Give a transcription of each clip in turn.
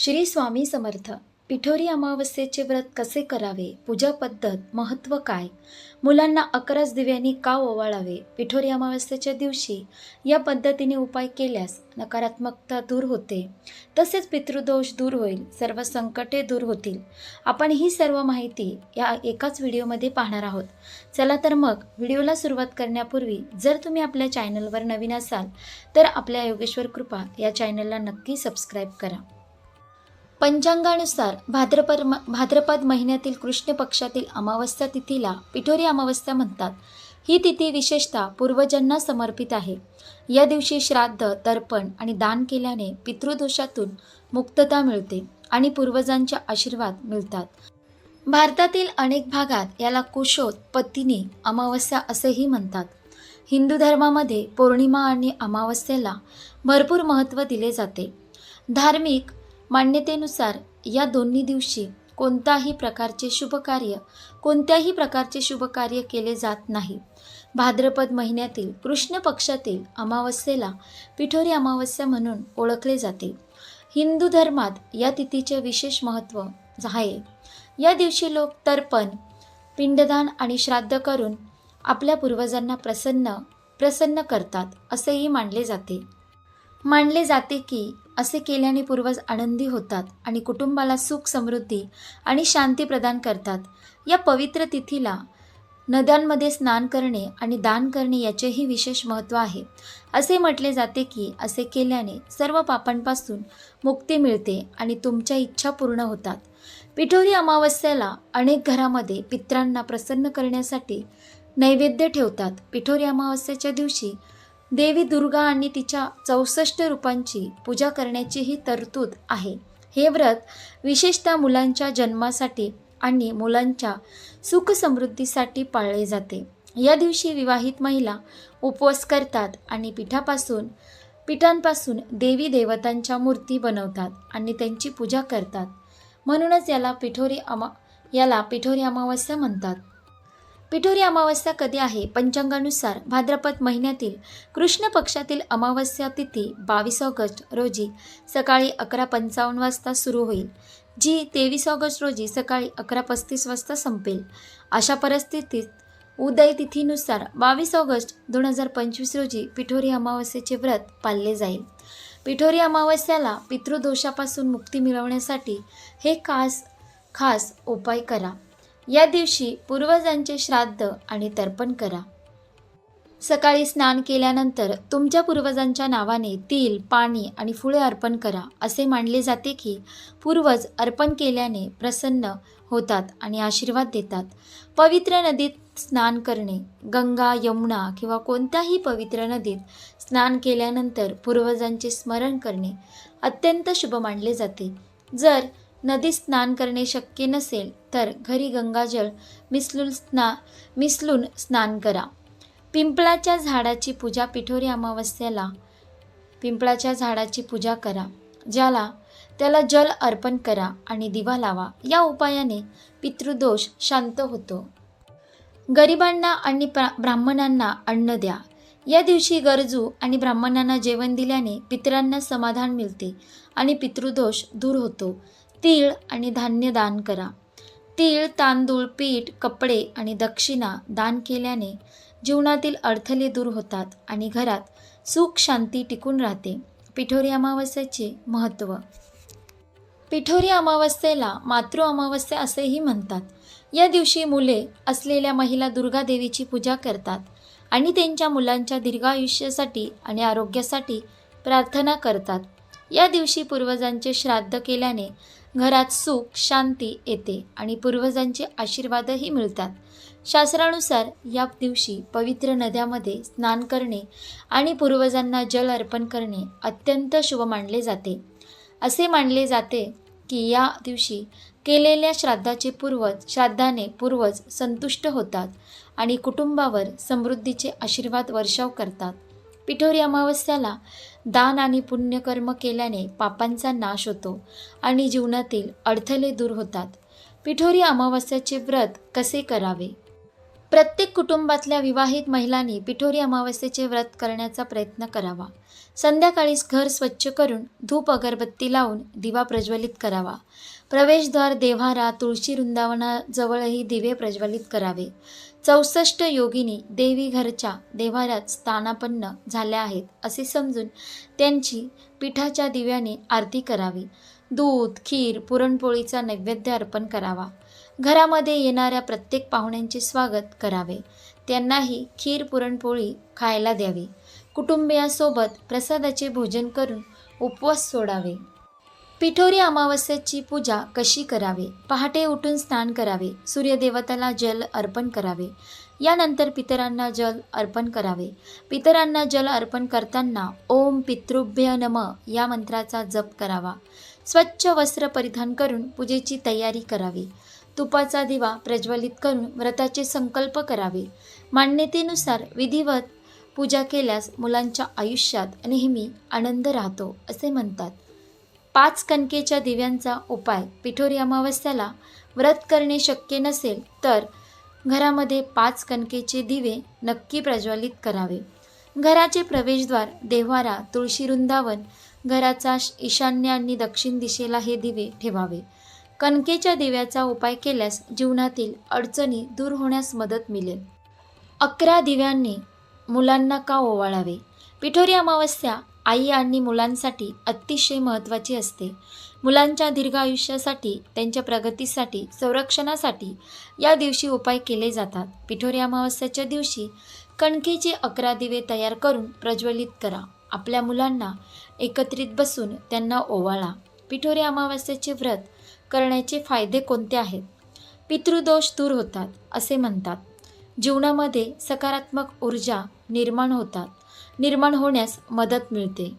श्री स्वामी समर्थ. पिठोरी अमावस्येचे व्रत कसे करावे? पूजा पद्धत महत्त्व काय? मुलांना अकराच दिव्यांनी का ओवाळावे? पिठोरी अमावस्येच्या दिवशी या पद्धतीने उपाय केल्यास नकारात्मकता दूर होते. तसेच पितृदोष दूर होईल सर्व संकटे दूर होतील. आपण ही सर्व माहिती या एकाच व्हिडिओमध्ये पाहणार आहोत. चला तर मग व्हिडिओला सुरुवात करण्यापूर्वी जर तुम्ही आपल्या चॅनलवर नवीन असाल तर आपल्या योगेश्वर कृपा या चॅनलला नक्की सबस्क्राईब करा. पंचांगानुसार भाद्रपद म भाद्रपद महिन्यातील कृष्ण पक्षातील अमावस्या तिथीला पिठोरी अमावस्या म्हणतात. ही तिथी विशेषतः पूर्वजांना समर्पित आहे. या दिवशी श्राद्ध तर्पण आणि दान केल्याने पितृदोषातून मुक्तता मिळते आणि पूर्वजांचे आशीर्वाद मिळतात. भारतातील अनेक भागात याला कुशोत कुशोत्पत्तीनी अमावस्या असेही म्हणतात. हिंदू धर्मामध्ये पौर्णिमा आणि अमावस्येला भरपूर महत्त्व दिले जाते. धार्मिक मान्यतेनुसार या दोन्ही दिवशी कोणताही प्रकारचे शुभ कार्य कोणत्याही प्रकारचे शुभ कार्य केले जात नाही. भाद्रपद महिन्यातील कृष्ण पक्षातील अमावस्येला पिठोरी अमावस्या म्हणून ओळखले जाते. हिंदू धर्मात या तिथीचे विशेष महत्त्व आहे. या दिवशी लोक तर्पण पिंडदान आणि श्राद्ध करून आपल्या पूर्वजांना प्रसन्न प्रसन्न करतात असेही मानले जाते. मानले जाते की असे केल्याने पूर्वज आनंदी होतात आणि कुटुंबाला सुख समृद्धी आणि शांती प्रदान करतात. या पवित्र तिथीला नद्यांमध्ये स्नान करणे आणि दान करणे याचेही विशेष महत्त्व आहे. असे म्हटले जाते की असे केल्याने सर्व पापांपासून मुक्ती मिळते आणि तुमच्या इच्छा पूर्ण होतात. पिठोरी अमावस्याला अनेक घरामध्ये पित्रांना प्रसन्न करण्यासाठी नैवेद्य ठेवतात. पिठोरी अमावस्याच्या दिवशी देवी दुर्गा आणि तिच्या चौसष्ट रूपांची पूजा करण्याचीही तरतूद आहे. हे व्रत विशेषतः मुलांच्या जन्मासाठी आणि मुलांच्या सुखसमृद्धीसाठी पाळले जाते. या दिवशी विवाहित महिला उपवास करतात आणि पिठापासून पिठांपासून देवी देवतांच्या मूर्ती बनवतात आणि त्यांची पूजा करतात. म्हणूनच याला पिठोरी अमा याला पिठोरी अमावस्या म्हणतात. पिठोरी अमावस्या कधी आहे? पंचांगानुसार भाद्रपद महिन्यातील कृष्ण पक्षातील अमावस्या तिथी बावीस ऑगस्ट रोजी सकाळी अकरा पंचावन्न वाजता सुरू होईल जी तेवीस ऑगस्ट रोजी सकाळी अकरा पस्तीस वाजता संपेल. अशा परिस्थितीत उदय तिथीनुसार बावीस ऑगस्ट दोन हजार पंचवीस रोजी पिठोरी अमावस्येचे व्रत पाळले जाईल. पिठोरी अमावस्याला पितृदोषापासून मुक्ती मिळवण्यासाठी हे खास खास उपाय करा. या दिवशी पूर्वजांचे श्राद्ध आणि तर्पण करा. सकाळी स्नान केल्यानंतर तुमच्या पूर्वजांच्या नावाने तिल पाणी आणि फुले अर्पण करा असे मानले जाते की पूर्वज अर्पण केल्याने प्रसन्न होतात आणि आशीर्वाद देतात. पवित्र नदीत स्नान करणे गंगा यमुना किंवा कोणत्याही पवित्र नदीत स्नान केल्यानंतर पूर्वजांचे स्मरण करणे अत्यंत शुभ मानले जाते. जर नदीत स्नान करणे शक्य नसेल तर घरी गंगाजळ मिसलून स्ना मिसलून स्नान करा. पिंपळाच्या झाडाची पूजा पिठोरी अमावस्याला पिंपळाच्या झाडाची पूजा करा ज्याला त्याला जल अर्पण करा आणि दिवा लावा. या उपायाने पितृदोष शांत होतो. गरिबांना आणि प्रा ब्राह्मणांना अन्न द्या. या दिवशी गरजू आणि ब्राह्मणांना जेवण दिल्याने पितरांना समाधान मिळते आणि पितृदोष दूर होतो. तीळ आणि धान्य दान करा. तीळ तांदूळ पीठ कपडे आणि दक्षिणा दान केल्याने जीवनातील अडथळे दूर होतात आणि घरात सुख शांती टिकून राहते. पिठोरी अमावस्येचे महत्त्व. पिठोरी अमावस्येला मातृ अमावस्या असेही म्हणतात. या दिवशी मुले असलेल्या महिला दुर्गा देवीची पूजा करतात आणि त्यांच्या मुलांच्या दीर्घायुष्यासाठी आणि आरोग्यासाठी प्रार्थना करतात. या दिवशी पूर्वजांचे श्राद्ध केल्याने घरात सुख शांती येते आणि पूर्वजांचे आशीर्वादही मिळतात. शास्त्रानुसार या दिवशी पवित्र नद्यामध्ये स्नान करणे आणि पूर्वजांना जल अर्पण करणे अत्यंत शुभ मानले जाते. असे मानले जाते की या दिवशी केलेल्या श्राद्धाचे पूर्वज श्राद्धाने पूर्वज संतुष्ट होतात आणि कुटुंबावर समृद्धीचे आशीर्वाद वर्षाव करतात. पिठोरी अमावस्याला दान आणि पुण्यकर्म केल्याने पापांचा नाश होतो आणि जीवनातील अडथळे दूर होतात. पिठोरी अमावस्याचे व्रत कसे करावे? प्रत्येक कुटुंबातल्या विवाहित महिलांनी पिठोरी अमावस्येचे व्रत करण्याचा प्रयत्न करावा. संध्याकाळीच घर स्वच्छ करून धूप अगरबत्ती लावून दिवा प्रज्वलित करावा. प्रवेशद्वार देव्हारा तुळशी वृंदावनाजवळही दिवे प्रज्वलित करावे. चौसष्ट योगिनी देवी घरच्या देव्हाऱ्यात स्थानापन्न झाल्या आहेत असे समजून त्यांची पिठाच्या दिव्याने आरती करावी. दूध खीर पुरणपोळीचा नैवेद्य अर्पण करावा. घरामध्ये येणाऱ्या प्रत्येक पाहुण्यांचे स्वागत करावे. त्यांनाही खीर पुरणपोळी खायला द्यावी. कुटुंबियासोबत प्रसादाचे भोजन करून उपवास सोडावे. पिठोरी अमावस्येची पूजा कशी करावे? पहाटे उठून स्नान करावे. सूर्यदेवताला जल अर्पण करावे. यानंतर पितरांना जल अर्पण करावे. पितरांना जल अर्पण करताना ओम पितृभ्य नम या मंत्राचा जप करावा. स्वच्छ वस्त्र परिधान करून पूजेची तयारी करावी. तुपाचा दिवा प्रज्वलित करून व्रताचे संकल्प करावे. मान्यतेनुसार विधिवत पूजा केल्यास मुलांच्या आयुष्यात नेहमी आनंद राहतो असे म्हणतात. पाच कणकेच्या दिव्यांचा उपाय. पिठोरी अमावस्याला व्रत करणे शक्य नसेल तर घरामध्ये पाच कणकेचे दिवे नक्की प्रज्वलित करावे. घराचे प्रवेशद्वार देव्हारा तुळशी वृंदावन घराचा ईशान्य आणि दक्षिण दिशेला हे दिवे ठेवावे. कणकेच्या दिव्याचा उपाय केल्यास जीवनातील अडचणी दूर होण्यास मदत मिळेल. अकरा दिव्यांनी मुलांना का ओवाळावे? पिठोरी अमावस्या आई आणि मुलांसाठी अतिशय महत्त्वाची असते. मुलांच्या दीर्घ आयुष्यासाठी त्यांच्या प्रगतीसाठी संरक्षणासाठी या दिवशी उपाय केले जातात. पिठोरी अमावस्याच्या दिवशी कणकेचे अकरा दिवे तयार करून प्रज्वलित करा. आपल्या मुलांना एकत्रित बसून त्यांना ओवाळा. पिठोरी अमावस्याचे व्रत करण्याचे फायदे कोणते आहेत? पितृदोष दूर होतात असे म्हणतात. जीवनामध्ये सकारात्मक ऊर्जा निर्माण होतात. निर्माण होण्यास मदत मिळते.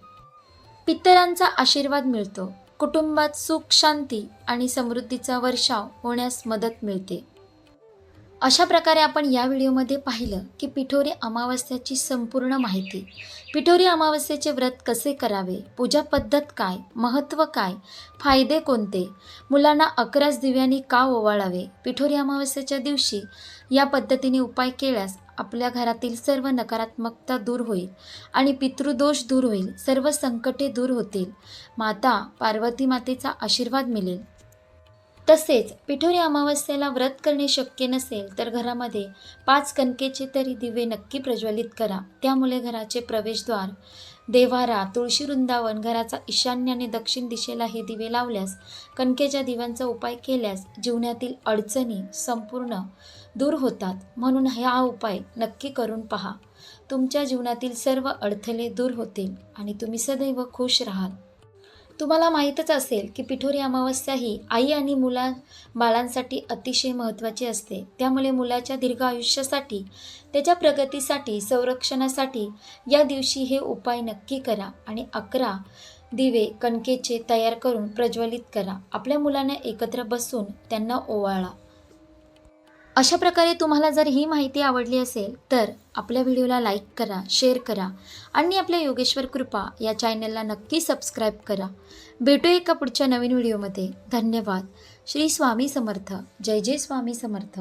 पितरांचा आशीर्वाद मिळतो. कुटुंबात सुख शांती आणि समृद्धीचा वर्षाव होण्यास मदत मिळते. अशा प्रकारे आपण या व्हिडिओमध्ये पाहिलं की पिठोरी अमावस्याची संपूर्ण माहिती. पिठोरी अमावस्येचे व्रत कसे करावे? पूजा पद्धत काय? महत्त्व काय? फायदे कोणते? मुलांना अकराच दिव्यांनी का ओवाळावे? पिठोरी अमावस्येच्या दिवशी या पद्धतीने उपाय केल्यास आपल्या घरातील सर्व नकारात्मकता दूर होईल आणि पितृदोष दूर होईल सर्व संकटे दूर होतील. माता पार्वती मातेचा आशीर्वाद मिळेल. तसेच पिठोरी अमावस्येला व्रत करणे शक्य नसेल तर घरामध्ये पाच कणकेचे तरी दिवे नक्की प्रज्वलित करा. त्यामुळे घराचे प्रवेशद्वार देवारा तुळशी वृंदावन घराचा ईशान्य आणि दक्षिण दिशेला हे दिवे लावल्यास कणकेच्या दिव्यांचा उपाय केल्यास जीवनातील अडचणी संपूर्ण दूर होतात. म्हणून हा उपाय नक्की करून पहा. तुमच्या जीवनातील सर्व अडथळे दूर होतील आणि तुम्ही सदैव खुश राहाल. तुम्हाला माहीतच असेल की पिठोरी अमावस्या ही आई आणि मुला बाळांसाठी अतिशय महत्त्वाची असते. त्यामुळे मुलाच्या दीर्घ आयुष्यासाठी त्याच्या प्रगतीसाठी संरक्षणासाठी या दिवशी हे उपाय नक्की करा आणि अकरा दिवे कणकेचे तयार करून प्रज्वलित करा. आपल्या मुलांना एकत्र बसून त्यांना ओवाळा. अशा प्रकारे तुम्हाला जर ही माहिती आवडली असेल तर आपल्या व्हिडिओला लाईक करा शेअर करा आणि आपल्या योगेश्वर कृपा या चॅनलला नक्की सबस्क्राईब करा. भेटू एका पुढच्या नवीन व्हिडिओमध्ये. धन्यवाद. श्री स्वामी समर्थ. जय जय स्वामी समर्थ.